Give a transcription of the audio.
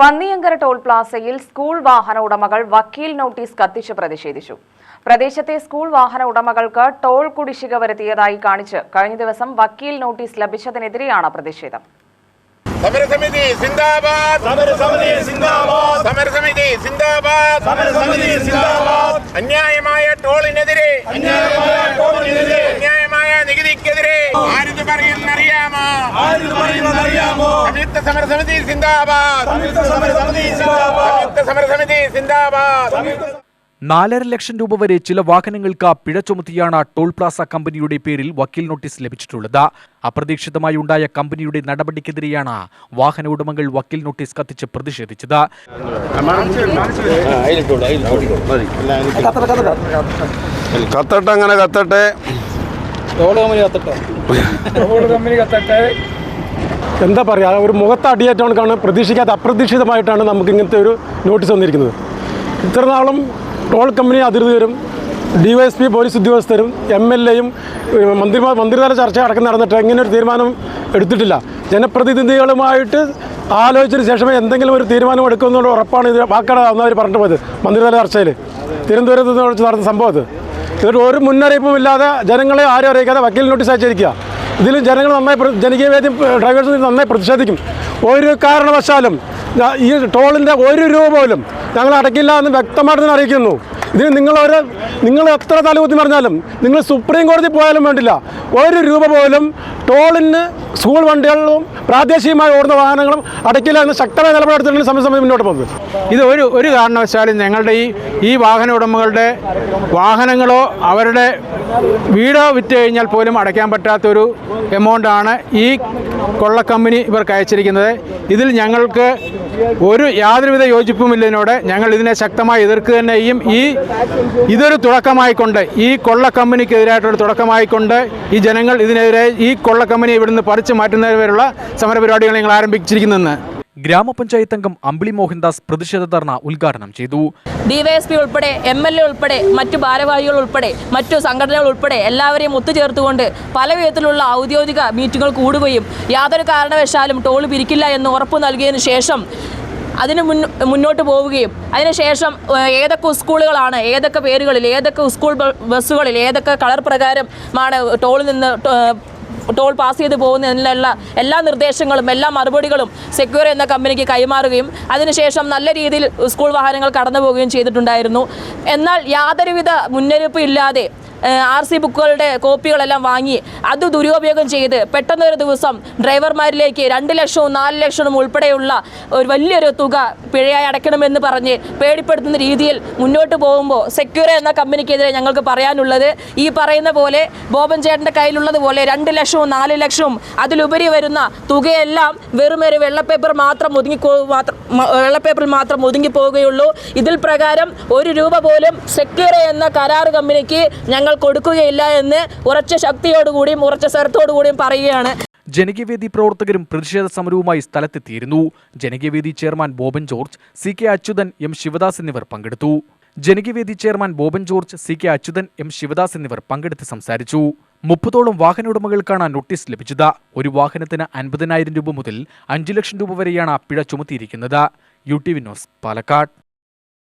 Panniyankara toll പ്ലാസയിൽ school വാഹന ഉടമകൾ വക്കീൽ നോട്ടീസ് കത്തിച്ച് പ്രതിഷേധിച്ചു. പ്രദേശത്തെ സ്കൂൾ വാഹന ഉടമകൾക്ക് ടോൾ കുടിശ്ശിക വരുത്തിയതായി കാണിച്ച് കഴിഞ്ഞ ദിവസം വക്കീൽ നോട്ടീസ് ലഭിച്ചതിനെതിരെയാണ് പ്രതിഷേധം. സമരസമിതി സിന്ദാബാദ്. സമരസമിതി സിന്ദാബാദ്. സമരസമിതി സിന്ദാബാദ്. സമരസമിതി സിന്ദാബാദ്. അന്യായമായ ടോളിനെതിരെ. അന്യായമായ ടോളിനെതിരെ. നികുതിക്കെതിരെ ആരിത് പറയുന്നറിയാമോ അറിയാമോ സംയുക്ത സമര സമിതി സിന്ദാബാദ്. സംയുക്ത സംയുക്ത സമരസമിതി സിന്ദാബാദ്. നാലര ലക്ഷം രൂപ വരെ ചില വാഹനങ്ങൾക്ക് പിഴ ചുമത്തിയാണ് ടോൾ പ്ലാസ കമ്പനിയുടെ പേരിൽ വക്കീൽ നോട്ടീസ് ലഭിച്ചിട്ടുള്ളത്. അപ്രതീക്ഷിതമായി ഉണ്ടായ കമ്പനിയുടെ നടപടിക്കെതിരെയാണ് വാഹന ഉടമകൾ വക്കീൽ നോട്ടീസ് കത്തിച്ച് പ്രതിഷേധിച്ചത്. കത്തട്ടെ അങ്ങനെ കത്തട്ടെ. എന്താ പറയുക ഒരു മുഖത്ത് അടിയേറ്റവണക്കാണ് പ്രതീക്ഷിക്കാത്ത അപ്രതീക്ഷിതമായിട്ടാണ് നമുക്ക് ഇങ്ങനത്തെ ഒരു നോട്ടീസ് വന്നിരിക്കുന്നത്. ഇത്രനാളും ടോൾ കമ്പനി അധികൃതരും D Y S P police ഉദ്യോഗസ്ഥരും എം എൽ എയും മന്ത്രിമാർ മന്ത്രിതല ചർച്ച അടക്കം നടന്നിട്ട് ഇങ്ങനെ ഒരു തീരുമാനം എടുത്തിട്ടില്ല. ജനപ്രതിനിധികളുമായിട്ട് ആലോചിച്ചതിന് ശേഷമേ എന്തെങ്കിലും ഒരു തീരുമാനം എടുക്കുമെന്നുള്ള ഉറപ്പാണ് ഇത് വാക്കാട് അവർ പറഞ്ഞു പോയത് മന്ത്രിതല ചർച്ചയിൽ തിരുവനന്തപുരത്ത് നിന്ന് നടന്ന സംഭവം അത്. എന്നിട്ട് ഒരു മുന്നറിയിപ്പും ഇല്ലാതെ ജനങ്ങളെ ആരും അറിയിക്കാതെ വക്കീൽ നോട്ടീസ് അയച്ചിരിക്കുക. ഇതിലും ജനങ്ങൾ നന്നായി ജനകീയ വേദി ഡ്രൈവേഴ്സ് നന്നായി പ്രതിഷേധിക്കും. ഒരു കാരണവശാലും ഈ ടോളിന്റെ ഒരു രൂപ പോലും ഞങ്ങൾ അടക്കില്ല എന്ന് വ്യക്തമായിട്ട് അറിയിക്കുന്നു. ഇതിന് നിങ്ങളൊരു നിങ്ങൾ എത്ര തലകുത്തി പറഞ്ഞാലും നിങ്ങൾ സുപ്രീം കോടതി പോയാലും വേണ്ടില്ല. ഒരു രൂപ പോലും ടോളിന് സ്കൂൾ വണ്ടികളിലും പ്രാദേശികമായി ഓടുന്ന വാഹനങ്ങളും അടയ്ക്കില്ല എന്ന് ശക്തമായ നിലപാടെടുത്തിട്ടാണ് സമയം മുന്നോട്ട് പോകുന്നത്. ഇത് ഒരു ഒരു കാരണവശാലും ഞങ്ങളുടെ ഈ ഈ വാഹന ഉടമകളുടെ വാഹനങ്ങളോ അവരുടെ വീടോ വിറ്റ് കഴിഞ്ഞാൽ പോലും അടയ്ക്കാൻ പറ്റാത്തൊരു എമൗണ്ടാണ് ഈ കൊള്ള കമ്പനി ഇവർക്ക് അയച്ചിരിക്കുന്നത്. ഇതിൽ ഞങ്ങൾക്ക് ഒരു യാതൊരുവിധ യോജിപ്പുമില്ലതിനോട് ഞങ്ങൾ ഇതിനെ ശക്തമായി എതിർക്കുക തന്നെയും ഈ ഇതൊരു തുടക്കമായിക്കൊണ്ട് ഈ കൊള്ള കമ്പനിക്കെതിരായിട്ടൊരു തുടക്കമായിക്കൊണ്ട് ഈ ജനങ്ങൾ ഇതിനെതിരെ ഈ കൊള്ള കമ്പനി ഇവിടുന്ന് പറിച്ചു മാറ്റുന്നതുവരെയുള്ള സമരപരിപാടികൾ ഞങ്ങൾ ആരംഭിച്ചിരിക്കുന്നതെന്ന് ഗ്രാമപഞ്ചായത്ത് അംഗം അമ്പിളി മോഹൻദാസ് പ്രതിഷേധ ധർണ ഉദ്ഘാടനം ചെയ്തു. ഡിവൈഎസ്പി ഉൾപ്പെടെ എം എൽ എ ഉൾപ്പെടെ മറ്റു ഭാരവാഹികൾ ഉൾപ്പെടെ മറ്റു സംഘടനകൾ ഉൾപ്പെടെ എല്ലാവരെയും ഒത്തുചേർത്തുകൊണ്ട് പല വിധത്തിലുള്ള ഔദ്യോഗിക മീറ്റിങ്ങുകൾ കൂടുകയും യാതൊരു കാരണവശാലും ടോൾ പിരിക്കില്ല എന്ന് ഉറപ്പ് നൽകിയതിനു ശേഷം അതിന് മുന്നോട്ട് പോവുകയും. അതിനുശേഷം ഏതൊക്കെ സ്കൂളുകളാണ് ഏതൊക്കെ പേരുകളിൽ ഏതൊക്കെ സ്കൂൾ ബസ്സുകളിൽ ഏതൊക്കെ കളർ പ്രകാരമാണ് ടോളിൽ നിന്ന് ടോൾ പാസ് ചെയ്ത് പോകുന്നതിനുള്ള എല്ലാ നിർദ്ദേശങ്ങളും എല്ലാ മറുപടികളും സെക്യൂർ എന്ന കമ്പനിക്ക് കൈമാറുകയും അതിനുശേഷം നല്ല രീതിയിൽ സ്കൂൾ വാഹനങ്ങൾ കടന്നു പോവുകയും ചെയ്തിട്ടുണ്ടായിരുന്നു. എന്നാൽ യാതൊരുവിധ മുന്നറിയിപ്പ് ഇല്ലാതെ ആർ സി ബുക്കുകളുടെ കോപ്പികളെല്ലാം വാങ്ങി അത് ദുരുപയോഗം ചെയ്ത് പെട്ടെന്നൊരു ദിവസം ഡ്രൈവർമാരിലേക്ക് രണ്ട് ലക്ഷവും നാല് ലക്ഷവും ഉൾപ്പെടെയുള്ള ഒരു വലിയൊരു തുക പിഴയായി അടയ്ക്കണമെന്ന് പറഞ്ഞ് പേടിപ്പെടുത്തുന്ന രീതിയിൽ മുന്നോട്ട് പോകുമ്പോൾ സെക്യൂർ എന്ന കമ്പനിക്കെതിരെ ഞങ്ങൾക്ക് പറയാനുള്ളത് ഈ പറയുന്ന പോലെ ബോബൻ ചേട്ടന്റെ കയ്യിലുള്ളത് പോലെ രണ്ട് ലക്ഷവും നാല് ലക്ഷവും അതിലുപരി വരുന്ന തുകയെല്ലാം വെറും ഒരു വെള്ളപ്പേപ്പർ മാത്രം ഒതുങ്ങി മാത്രം വെള്ളപ്പേപ്പറിൽ മാത്രം ഒതുങ്ങി പോവുകയുള്ളൂ ഇതിൽ പ്രകാരം ഒരു രൂപ പോലും സെക്യൂർ എന്ന കരാർ കമ്പനിക്ക് ഞങ്ങൾ കൊടുക്കുകയില്ല എന്ന് ഉറച്ച ശക്തിയോടുകൂടിയും ഉറച്ച സ്വരത്തോടുകൂടിയും പറയുകയാണ്. ജനകീയവേദി പ്രവർത്തകരും പ്രതിഷേധ സമരവുമായി സ്ഥലത്തെത്തിയിരുന്നു. ജനകീയവേദി chairman Boban George C K Achuthan M Sivadas എന്നിവർ പങ്കെടുത്തു. ജനകീയവേദി chairman Boban George C K Achuthan M Sivadas എന്നിവർ പങ്കെടുത്ത് സംസാരിച്ചു. മുപ്പതോളം വാഹന ഉടമകൾക്കാണ് നോട്ടീസ് ലഭിച്ചത്. ഒരു വാഹനത്തിന് അൻപതിനായിരം രൂപ മുതൽ അഞ്ചു ലക്ഷം രൂപ വരെയാണ് പിഴ ചുമത്തിയിരിക്കുന്നത്. U T V news Palakkad.